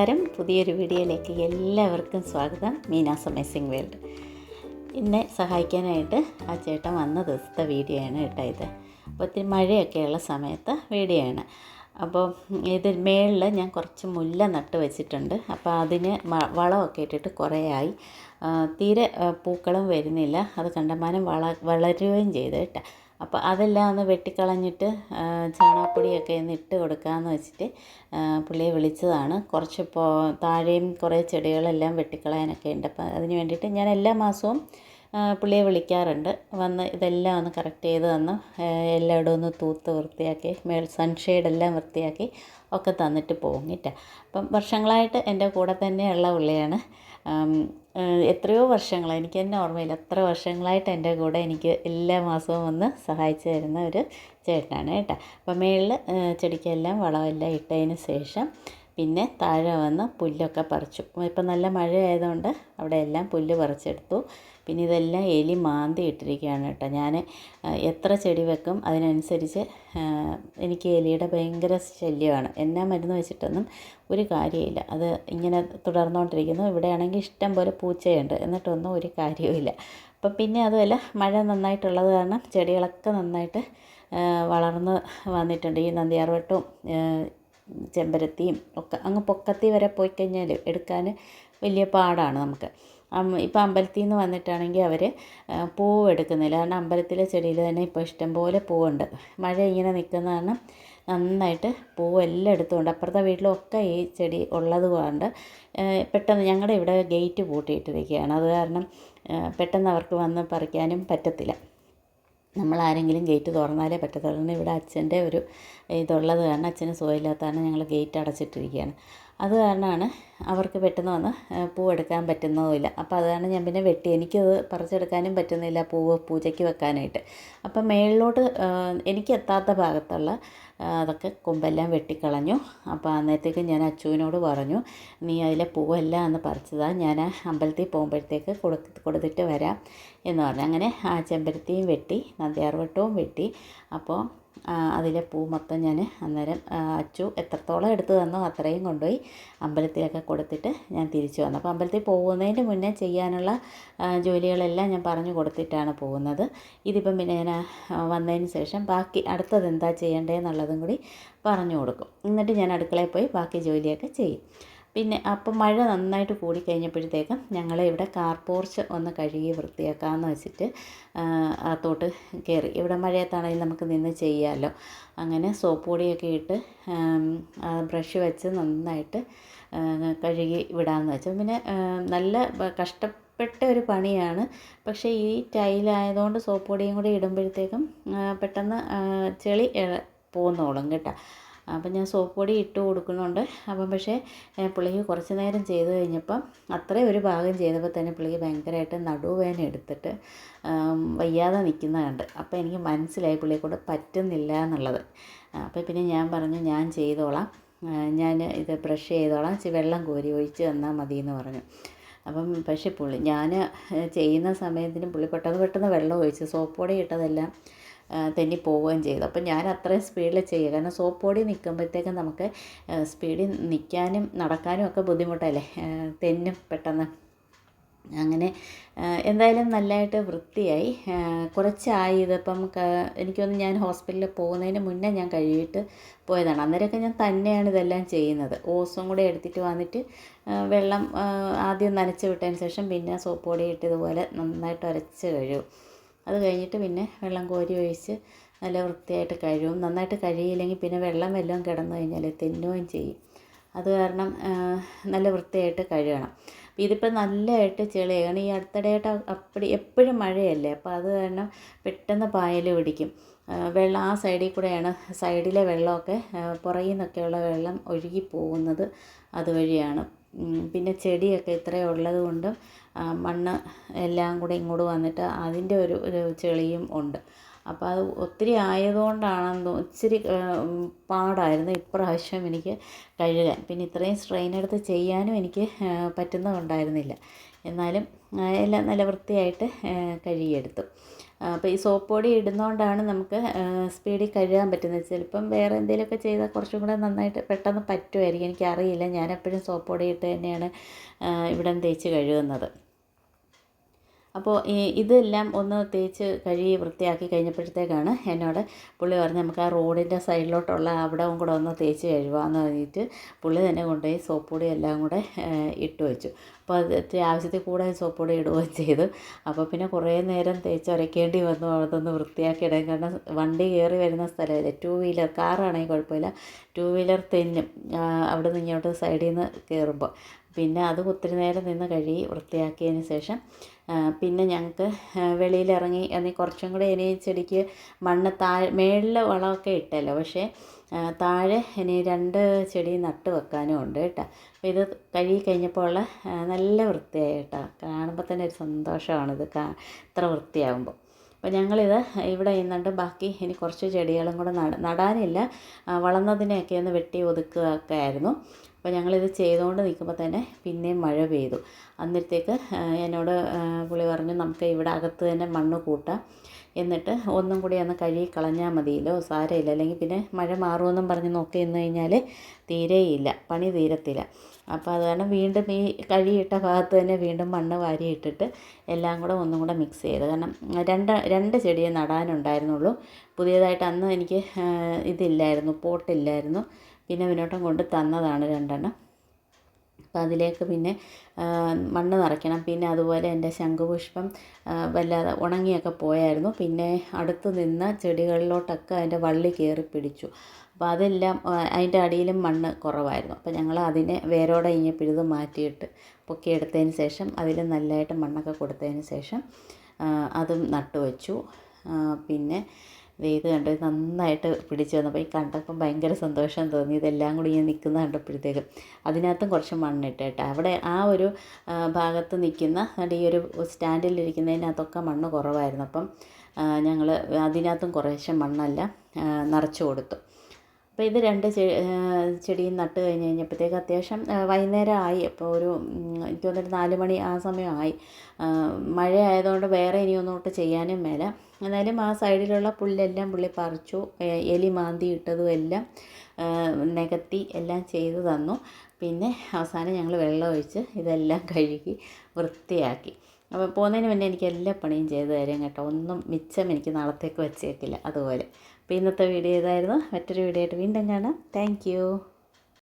നമസ്കാരം. പുതിയൊരു വീഡിയോയിലേക്ക് എല്ലാവർക്കും സ്വാഗതം. മീനാസ് അമേസിംഗ് വേൾഡ് എന്നെ സഹായിക്കാനായിട്ട് ആ ചേട്ടൻ വന്ന ദിവസത്തെ വീഡിയോ ആണ് കേട്ടോ ഇത്. അപ്പോൾ ഒത്തിരി മഴയൊക്കെയുള്ള സമയത്ത് വീഡിയോ ആണ് അപ്പോൾ ഇത് മേളിൽ ഞാൻ കുറച്ച് മുല്ല നട്ട് വെച്ചിട്ടുണ്ട്. അപ്പോൾ അതിന് വളമൊക്കെ ഇട്ടിട്ട് കുറേ ആയി തീരെ പൂക്കളും വരുന്നില്ല. അത് കണ്ടമാനം വള വളരുകയും ചെയ്തു കേട്ടോ. അപ്പോൾ അതെല്ലാം ഒന്ന് വെട്ടിക്കളഞ്ഞിട്ട് ചാണകപ്പൊടിയൊക്കെ ഒന്ന് ഇട്ട് കൊടുക്കാമെന്ന് വെച്ചിട്ട് പുള്ളിയെ വിളിച്ചതാണ്. കുറച്ച് ഇപ്പോൾ താഴെയും കുറേ ചെടികളെല്ലാം വെട്ടിക്കളയാനൊക്കെ ഉണ്ട്. അപ്പോൾ അതിന് വേണ്ടിയിട്ട് ഞാൻ എല്ലാ മാസവും പുള്ളിയെ വിളിക്കാറുണ്ട്. വന്ന് ഇതെല്ലാം ഒന്ന് കറക്റ്റ് ചെയ്ത് തന്ന് എല്ലായിടവും ഒന്ന് തൂത്ത് വൃത്തിയാക്കി മേൽ സൺഷെയ്ഡ് എല്ലാം വൃത്തിയാക്കി ഒക്കെ തന്നിട്ട് പോകും കേട്ടോ. അപ്പം വർഷങ്ങളായിട്ട് എന്റെ കൂടെ തന്നെയുള്ള പുള്ളിയാണ്. എത്രയോ വർഷങ്ങൾ എനിക്ക് തന്നെ ഓർമ്മയില്ല എത്ര വർഷങ്ങളായിട്ട് എന്റെ കൂടെ എനിക്ക് എല്ലാ മാസവും വന്ന് സഹായിച്ചു തരുന്ന ഒരു ചേട്ടനാണ് കേട്ടോ. അപ്പം മേളിൽ ചെടിക്കെല്ലാം വളമെല്ലാം ഇട്ടതിന് ശേഷം പിന്നെ താഴെ വന്ന് പുല്ലൊക്കെ പറിച്ചു. ഇപ്പം നല്ല മഴ ആയതുകൊണ്ട് അവിടെ എല്ലാം പുല്ല് പറിച്ചെടുത്തു. പിന്നെ ഇതെല്ലാം എലി മാന്തി ഇട്ടിരിക്കുകയാണ് കേട്ടോ. ഞാൻ എത്ര ചെടി വെക്കും അതിനനുസരിച്ച് എനിക്ക് എലിയുടെ ഭയങ്കര ശല്യമാണ്. എന്നാ മരുന്ന് വെച്ചിട്ടൊന്നും ഒരു കാര്യമില്ല. അത് ഇങ്ങനെ തുടർന്നുകൊണ്ടിരിക്കുന്നു. ഇവിടെയാണെങ്കിൽ ഇഷ്ടം പോലെ പൂച്ചയുണ്ട്. എന്നിട്ടൊന്നും ഒരു കാര്യവുമില്ല അപ്പം പിന്നെ അതുമല്ല മഴ നന്നായിട്ടുള്ളത് കാരണം ചെടികളൊക്കെ നന്നായിട്ട് വളർന്ന് വന്നിട്ടുണ്ട്. ഈ നന്ദിയാർവട്ടവും ചെമ്പരത്തിയും ഒക്കെ അങ്ങ് പൊക്കത്തി വരെ പോയി കഴിഞ്ഞാൽ എടുക്കാൻ വലിയ പാടാണ് നമുക്ക്. ഇപ്പോൾ അമ്പലത്തിൽ നിന്ന് വന്നിട്ടാണെങ്കിൽ അവർ പൂവ് എടുക്കുന്നില്ല. കാരണം അമ്പലത്തിലെ ചെടിയിൽ തന്നെ ഇപ്പോൾ ഇഷ്ടംപോലെ പൂവുണ്ട്. മഴ ഇങ്ങനെ നിൽക്കുന്ന കാരണം നന്നായിട്ട് പൂവെല്ലാം എടുത്തുകൊണ്ട് അപ്പുറത്തെ വീട്ടിലൊക്കെ ഈ ചെടി ഉള്ളത് കൊണ്ട് പെട്ടെന്ന് ഞങ്ങളുടെ ഇവിടെ ഗേറ്റ് പൂട്ടിയിട്ടിരിക്കുകയാണ് അത് കാരണം പെട്ടെന്ന് അവർക്ക് വന്ന് പറിക്കാനും പറ്റത്തില്ല. നമ്മൾ ആരെങ്കിലും ഗേറ്റ് തുറന്നാലേ പറ്റത്തുള്ളൂ. ഇവിടെ അച്ഛന്റെ ഒരു ഇതുള്ളത് കാരണം അച്ഛന് സുഖമില്ലാത്തതാണ് ഞങ്ങൾ ഗേറ്റ് അടച്ചിട്ടിരിക്കുകയാണ്. അത് കാരണമാണ് അവർക്ക് പെട്ടെന്ന് വന്ന് പൂവെടുക്കാൻ പറ്റുന്നതുമില്ല. അപ്പോൾ അത് കാരണം ഞാൻ പിന്നെ വെട്ടി. എനിക്കത് പറിച്ചെടുക്കാനും പറ്റുന്നില്ല പൂവ് പൂജയ്ക്ക് വെക്കാനായിട്ട്. അപ്പം മേളിലോട്ട് എനിക്ക് എത്താത്ത ഭാഗത്തുള്ള അതൊക്കെ കൊമ്പെല്ലാം വെട്ടിക്കളഞ്ഞു. അപ്പോൾ അന്നേരത്തേക്ക് ഞാൻ അച്ചുവിനോട് പറഞ്ഞു നീ അതിലെ പൂവെല്ലാം എന്ന് പറിച്ചതാണ് ഞാൻ അമ്പലത്തിൽ പോകുമ്പോഴത്തേക്ക് കൊടു കൊടുത്തിട്ട് വരാം. എന്ന് പറഞ്ഞു. അങ്ങനെ ആ ചെമ്പരത്തിയും വെട്ടി നന്ദ്യാർവട്ടവും വെട്ടി. അപ്പോൾ അതിലെ പൂ മൊത്തം ഞാൻ അന്നേരം അച്ചു എത്രത്തോളം എടുത്തു തന്നോ അത്രയും കൊണ്ടുപോയി അമ്പലത്തിലൊക്കെ കൊടുത്തിട്ട് ഞാൻ തിരിച്ചു വന്നു. അപ്പോൾ അമ്പലത്തിൽ പോകുന്നതിന് മുന്നേ ചെയ്യാനുള്ള ജോലികളെല്ലാം ഞാൻ പറഞ്ഞു കൊടുത്തിട്ടാണ് പോകുന്നത്. ഇതിപ്പം പിന്നെ ഞാൻ വന്നതിന് ശേഷം ബാക്കി അടുത്തത് എന്താ ചെയ്യേണ്ടതെന്നുള്ളതും കൂടി പറഞ്ഞു കൊടുക്കും. എന്നിട്ട് ഞാൻ അടുക്കളയിൽ പോയി ബാക്കി ജോലിയൊക്കെ ചെയ്യും. പിന്നെ അപ്പം മഴ നന്നായിട്ട് കൂടി കൂടിക്കഴിഞ്ഞപ്പോഴത്തേക്കും ഞങ്ങളെ ഇവിടെ കാർപോർച്ച് ഒന്ന് കഴുകി വൃത്തിയാക്കാമെന്ന് വെച്ചിട്ട് അകത്തോട്ട് കയറി ഇവിടെ മഴയത്താണെങ്കിൽ നമുക്ക് നിന്ന് ചെയ്യാമല്ലോ അങ്ങനെ സോപ്പ് പൊടിയൊക്കെ ഇട്ട് ബ്രഷ് വെച്ച് നന്നായിട്ട് കഴുകി വിടാമെന്ന് വെച്ചു. പിന്നെ നല്ല കഷ്ട പെട്ട ഒരു പണിയാണ്. പക്ഷേ ഈ ടൈലായതുകൊണ്ട് സോപ്പ് പൊടിയും കൂടി ഇടുമ്പോഴത്തേക്കും പെട്ടെന്ന് ചെളി പോകുന്നോളും കേട്ടോ. അപ്പം ഞാൻ സോപ്പ് പൊടി ഇട്ട് കൊടുക്കുന്നുണ്ട്. അപ്പം പക്ഷേ പുള്ളിക്ക് കുറച്ച് നേരം ചെയ്ത് കഴിഞ്ഞപ്പം അത്രയും ഒരു ഭാഗം ചെയ്തപ്പോൾ തന്നെ പുള്ളിക്ക് ഭയങ്കരമായിട്ട് നടുവേദന എടുത്തിട്ട് വയ്യാതെ നിൽക്കുന്ന കണ്ട് അപ്പോൾ എനിക്ക് മനസ്സിലായി പുള്ളിയെ കൊണ്ട് പറ്റുന്നില്ല എന്നുള്ളത്. അപ്പം പിന്നെ ഞാൻ പറഞ്ഞു ഞാൻ ചെയ്തോളാം. ഞാൻ ഇത് ബ്രഷ് ചെയ്തോളാം. വെള്ളം കോരി ഒഴിച്ച് തന്നാൽ മതി എന്ന് പറഞ്ഞു. അപ്പം പക്ഷേ പുള്ളി ഞാൻ ചെയ്യുന്ന സമയത്തിന് പുള്ളി പെട്ടെന്ന് പെട്ടെന്ന് വെള്ളം ഒഴിച്ച് സോപ്പ് പൊടി ഇട്ടതെല്ലാം തെന്നി പോവുകയും ചെയ്തു. അപ്പം ഞാൻ അത്രയും സ്പീഡിൽ ചെയ്യുക. കാരണം സോപ്പ് പൊടി നിൽക്കുമ്പോഴത്തേക്കും നമുക്ക് സ്പീഡിൽ നിൽക്കാനും നടക്കാനും ഒക്കെ ബുദ്ധിമുട്ടല്ലേ? തെന്നും പെട്ടെന്ന്. അങ്ങനെ എന്തായാലും നല്ലതായിട്ട് വൃത്തിയായി. കുറച്ചായി ഇതിപ്പം എനിക്കൊന്ന് ഞാൻ ഹോസ്പിറ്റലിൽ പോകുന്നതിന് മുന്നേ ഞാൻ കഴുകിയിട്ട് പോയതാണ്. അന്നേരമൊക്കെ ഞാൻ തന്നെയാണ് ഇതെല്ലാം ചെയ്യുന്നത്. ഓസും കൂടെ എടുത്തിട്ട് വന്നിട്ട് വെള്ളം ആദ്യം നനച്ച് വിട്ടതിന് ശേഷം പിന്നെ സോപ്പ് പൊടി ഇട്ട് ഇതുപോലെ നന്നായിട്ട് ഉരച്ച് കഴുകും. അത് കഴിഞ്ഞിട്ട് പിന്നെ വെള്ളം കോരി ഒഴിച്ച് നല്ല വൃത്തിയായിട്ട് കഴുകും. നന്നായിട്ട് കഴുകിയില്ലെങ്കിൽ പിന്നെ വെള്ളം വല്ലതും കിടന്നു കഴിഞ്ഞാൽ തെന്നുകയും ചെയ്യും. അത് കാരണം നല്ല വൃത്തിയായിട്ട് കഴുകണം. ഇതിപ്പോൾ നല്ലതായിട്ട് ചെളിയാണ് ഈ അടുത്തിടെയായിട്ട് അപ്പടി എപ്പോഴും മഴയല്ലേ? അപ്പോൾ അത് കാരണം പെട്ടെന്ന് പായൽ പിടിക്കും. വെള്ളം ആ സൈഡിൽ കൂടെയാണ് സൈഡിലെ വെള്ളമൊക്കെ പുറകിൽ നിന്നൊക്കെയുള്ള വെള്ളം ഒഴുകി പോകുന്നത് അതുവഴിയാണ്. പിന്നെ ചെടിയൊക്കെ ഇത്രയും ഉള്ളത് കൊണ്ടും മണ്ണ് എല്ലാം കൂടെ ഇങ്ങോട്ട് വന്നിട്ട് അതിന്റെ ഒരു ഒരു ചെളിയും ഉണ്ട്. അപ്പോൾ അത് ഒത്തിരി ആയതുകൊണ്ടാണെന്ന് ഇച്ചിരി പാടായിരുന്നു ഇപ്രാവശ്യം എനിക്ക് കഴുകാൻ. പിന്നെ ഇത്രയും സ്ട്രെയിൻ എടുത്ത് ചെയ്യാനും എനിക്ക് പറ്റുന്നുണ്ടായിരുന്നില്ല എന്നാലും എല്ലാം നല്ല വൃത്തിയായിട്ട് കഴുകിയെടുത്തു. അപ്പോൾ ഈ സോപ്പ് പൊടി ഇടുന്നതുകൊണ്ടാണ് നമുക്ക് സ്പീഡിൽ കഴുകാൻ പറ്റുന്നത്. ചിലപ്പം വേറെ എന്തെങ്കിലുമൊക്കെ ചെയ്താൽ കുറച്ചും കൂടെ നന്നായിട്ട് പെട്ടെന്ന് പറ്റുമായിരിക്കും. എനിക്കറിയില്ല. ഞാനെപ്പോഴും സോപ്പ് പൊടി ഇട്ട് തന്നെയാണ് ഇവിടം തേച്ച് കഴുകുന്നത്. അപ്പോൾ ഇതെല്ലാം ഒന്ന് തേച്ച് കഴുകി വൃത്തിയാക്കി കഴിഞ്ഞപ്പോഴത്തേക്കാണ് എന്നോട് പുള്ളി പറഞ്ഞ് നമുക്ക് ആ റോഡിന്റെ സൈഡിലോട്ടുള്ള അവിടെ കൂടെ ഒന്ന് തേച്ച് കഴുകാമെന്ന് പറഞ്ഞിട്ട് പുള്ളി തന്നെ കൊണ്ടുപോയി സോപ്പ് പൊടി എല്ലാം കൂടെ ഇട്ട് വെച്ചു. അപ്പോൾ അത് ആവശ്യത്തിൽ കൂടെ സോപ്പ് പൊടി ഇടുകയും ചെയ്തു. അപ്പോൾ പിന്നെ കുറേ നേരം തേച്ച് ഉരയ്ക്കേണ്ടി വന്നു അതൊന്ന് വൃത്തിയാക്കി ഇടാൻ. കാരണം വണ്ടി കയറി വരുന്ന സ്ഥലമല്ലേ? ടു വീലർ കാറാണെങ്കിൽ കുഴപ്പമില്ല. ടു വീലർ തെന്നും അവിടെ നിന്ന് ഇങ്ങോട്ട് സൈഡിൽ നിന്ന് കയറുമ്പോൾ. പിന്നെ അത് ഒത്തിരി നേരം നിന്ന് കഴുകി വൃത്തിയാക്കിയതിന് ശേഷം പിന്നെ ഞങ്ങൾക്ക് വെളിയിലിറങ്ങി ഇനി കുറച്ചും കൂടെ ഇനി ചെടിക്ക് മണ്ണ് താഴെ മേളിൽ വളമൊക്കെ ഇട്ടല്ലോ. പക്ഷേ താഴെ ഇനി രണ്ട് ചെടി നട്ട് വെക്കാനും ഉണ്ട് കേട്ടോ. അപ്പോൾ ഇത് കഴുകി കഴിഞ്ഞപ്പോൾ ഉള്ള നല്ല വൃത്തിയായി കേട്ടോ. കാണുമ്പോൾ തന്നെ ഒരു സന്തോഷമാണിത് കാ ഇത്ര വൃത്തിയാകുമ്പോൾ അപ്പോൾ ഞങ്ങളിത് ഇവിടെ ഇന്നുണ്ട് ബാക്കി ഇനി കുറച്ച് ചെടികളും കൂടെ നട നടാനില്ല. വളർന്നതിനെയൊക്കെ ഒന്ന് വെട്ടി ഒതുക്കുക ഒക്കെ ആയിരുന്നു. അപ്പോൾ ഞങ്ങളിത് ചെയ്തുകൊണ്ട് നിൽക്കുമ്പോൾ തന്നെ പിന്നെയും മഴ പെയ്തു. അന്നേരത്തേക്ക് എന്നോട് പുള്ളി പറഞ്ഞു നമുക്ക് ഇവിടെ അകത്ത് തന്നെ മണ്ണ് കൂട്ടാം. എന്നിട്ട് ഒന്നും കൂടി ഒന്ന് കഴുകി കളഞ്ഞാൽ മതിയല്ലോ സാരമില്ല. അല്ലെങ്കിൽ പിന്നെ മഴ മാറുമെന്നും പറഞ്ഞ് നോക്കി നിന്ന് കഴിഞ്ഞാൽ തീരെയില്ല പണി തീരത്തില്ല. അപ്പോൾ അത് കാരണം വീണ്ടും ഈ കഴുകിയിട്ട ഭാഗത്ത് തന്നെ വീണ്ടും മണ്ണ് വാരിയിട്ടിട്ട് എല്ലാം കൂടെ ഒന്നും കൂടെ മിക്സ് ചെയ്ത്. കാരണം രണ്ട് രണ്ട് ചെടിയെ നടാനുണ്ടായിരുന്നുള്ളൂ. പുതിയതായിട്ട് അന്ന് എനിക്ക് ഇതില്ലായിരുന്നു പോട്ടില്ലായിരുന്നു. പിന്നെ വിനോട്ടം കൊണ്ട് തന്നതാണ് രണ്ടെണ്ണം. അപ്പോൾ അതിലേക്ക് പിന്നെ മണ്ണ് നിറയ്ക്കണം. പിന്നെ അതുപോലെ എന്റെ ശംഖുപുഷ്പം വല്ലാതെ ഉണങ്ങിയൊക്കെ പോയായിരുന്നു. പിന്നെ അടുത്ത് നിന്ന ചെടികളിലോട്ടൊക്കെ അതിന്റെ വള്ളി കയറി പിടിച്ചു. അപ്പോൾ അതെല്ലാം അതിന്റെ അടിയിലും മണ്ണ് കുറവായിരുന്നു. അപ്പോൾ ഞങ്ങൾ അതിനെ വേരോടെ ഇങ്ങനെ പിഴുത് മാറ്റിയിട്ട് പൊക്കിയെടുത്തതിന് ശേഷം അതിൽ നല്ലതായിട്ട് മണ്ണൊക്കെ കൊടുത്തതിന് ശേഷം അതും നട്ടുവച്ചു. പിന്നെ ഇത് കണ്ട് നന്നായിട്ട് പിടിച്ചു വന്നപ്പോൾ ഈ കണ്ടപ്പം ഭയങ്കര സന്തോഷം തോന്നി. ഇതെല്ലാം കൂടി ഇങ്ങനെ നിൽക്കുന്ന കണ്ടപ്പോഴത്തേക്കും അതിനകത്തും കുറച്ച് മണ്ണിട്ട് കേട്ടോ. അവിടെ ആ ഒരു ഭാഗത്ത് നിൽക്കുന്ന ഈ ഒരു സ്റ്റാൻഡിലിരിക്കുന്നതിനകത്തൊക്കെ മണ്ണ് കുറവായിരുന്നു. അപ്പം ഞങ്ങൾ അതിനകത്തും കുറേശ്ശെ മണ്ണെല്ലാം നിറച്ച് കൊടുത്തു. അപ്പോൾ ഇത് രണ്ട് ചെടിയും നട്ട് കഴിഞ്ഞ് കഴിഞ്ഞപ്പോഴത്തേക്ക് അത്യാവശ്യം വൈകുന്നേരം ആയി അപ്പോൾ ഒരു എനിക്ക് തോന്നുന്നൊരു നാല് മണി ആ സമയമായി. മഴ ആയതുകൊണ്ട് വേറെ ഇനിയൊന്നും ഒട്ട് ചെയ്യാനും മേല. എന്നാലും ആ സൈഡിലുള്ള പുല്ലെല്ലാം പുള്ളി പറിച്ചു എലി മാന്തി ഇട്ടതും എല്ലാം നികത്തി എല്ലാം ചെയ്തു തന്നു. പിന്നെ അവസാനം ഞങ്ങൾ വെള്ളം ഒഴിച്ച് ഇതെല്ലാം കഴുകി വൃത്തിയാക്കി. അപ്പോൾ പോകുന്നതിന് മുന്നേ എനിക്ക് എല്ലാ പണിയും ചെയ്തു തരും കേട്ടോ. ഒന്നും മിച്ചം എനിക്ക് നാളത്തേക്ക് വെച്ചേക്കില്ല അതുപോലെ. അപ്പോൾ ഇന്നത്തെ വീഡിയോ ഇതായിരുന്നു. മറ്റൊരു വീഡിയോ ആയിട്ട് വീണ്ടും കാണാം. താങ്ക്